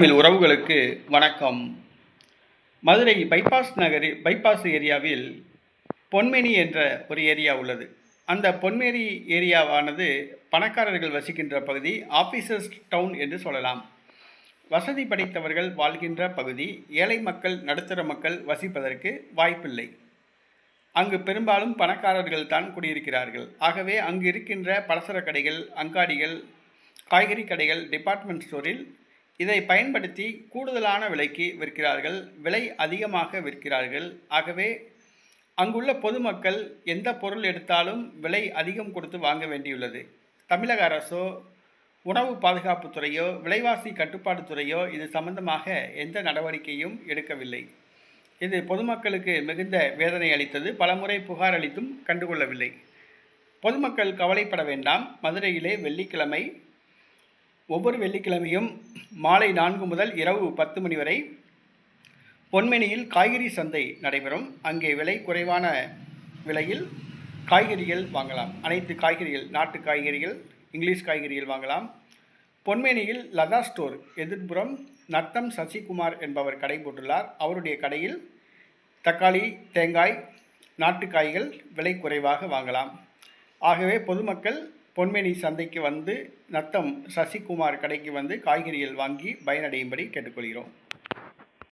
தமிழ் உறவுகளுக்கு வணக்கம். மதுரை பைபாஸ் நகரில் பைபாஸ் ஏரியாவில் பொன்மேனி என்ற ஒரு ஏரியா உள்ளது. அந்த பொன்மேனி ஏரியாவானது பணக்காரர்கள் வசிக்கின்ற பகுதி ஆஃபீஸர்ஸ் டவுன் என்று சொல்லலாம். வசதி படைத்தவர்கள் வாழ்கின்ற பகுதி ஏழை மக்கள் நடுத்தர மக்கள் வசிப்பதற்கு வாய்ப்பில்லை. அங்கு பெரும்பாலும் பணக்காரர்கள் தான் குடியிருக்கிறார்கள். ஆகவே அங்கு இருக்கின்ற பலசர கடைகள் அங்காடிகள் காய்கறி கடைகள் டிபார்ட்மெண்ட் ஸ்டோரில் இதை பயன்படுத்தி கூடுதலான விலைக்கு விற்கிறார்கள் விலை அதிகமாக விற்கிறார்கள். ஆகவே அங்குள்ள பொதுமக்கள் எந்த பொருள் எடுத்தாலும் விலை அதிகம் கொடுத்து வாங்க வேண்டியுள்ளது. தமிழக அரசோ உணவு பாதுகாப்புத்துறையோ விலைவாசி கட்டுப்பாடு துறையோ இது சம்பந்தமாக எந்த நடவடிக்கையும் எடுக்கவில்லை. இது பொதுமக்களுக்கு மிகுந்த வேதனை அளித்தது பலமுறை புகார் அளித்தும் கண்டுகொள்ளவில்லை. பொதுமக்கள் கவலைப்பட வேண்டாம். மதுரையிலே வெள்ளிக்கிழமை ஒவ்வொரு வெள்ளிக்கிழமையும் மாலை நான்கு முதல் இரவு பத்து மணி வரை பொன்மேனியில் காய்கறி சந்தை நடைபெறும். அங்கே விலை குறைவான விலையில் காய்கறிகள் வாங்கலாம். அனைத்து காய்கறிகள் நாட்டு காய்கறிகள் இங்கிலீஷ் காய்கறிகள் வாங்கலாம். பொன்மேனியில் லதா ஸ்டோர் எதிர்ப்புறம் நத்தம் சசிகுமார் என்பவர் கடை போட்டுள்ளார். அவருடைய கடையில் தக்காளி தேங்காய் நாட்டு காய்கள் விலை குறைவாக வாங்கலாம். ஆகவே பொதுமக்கள் பொன்மேனி சந்தைக்கு வந்து நத்தம் சசிகுமார் கடைக்கு வந்து காய்கறிகள் வாங்கி பயனடையும்படி கேட்டுக்கொள்கிறோம்.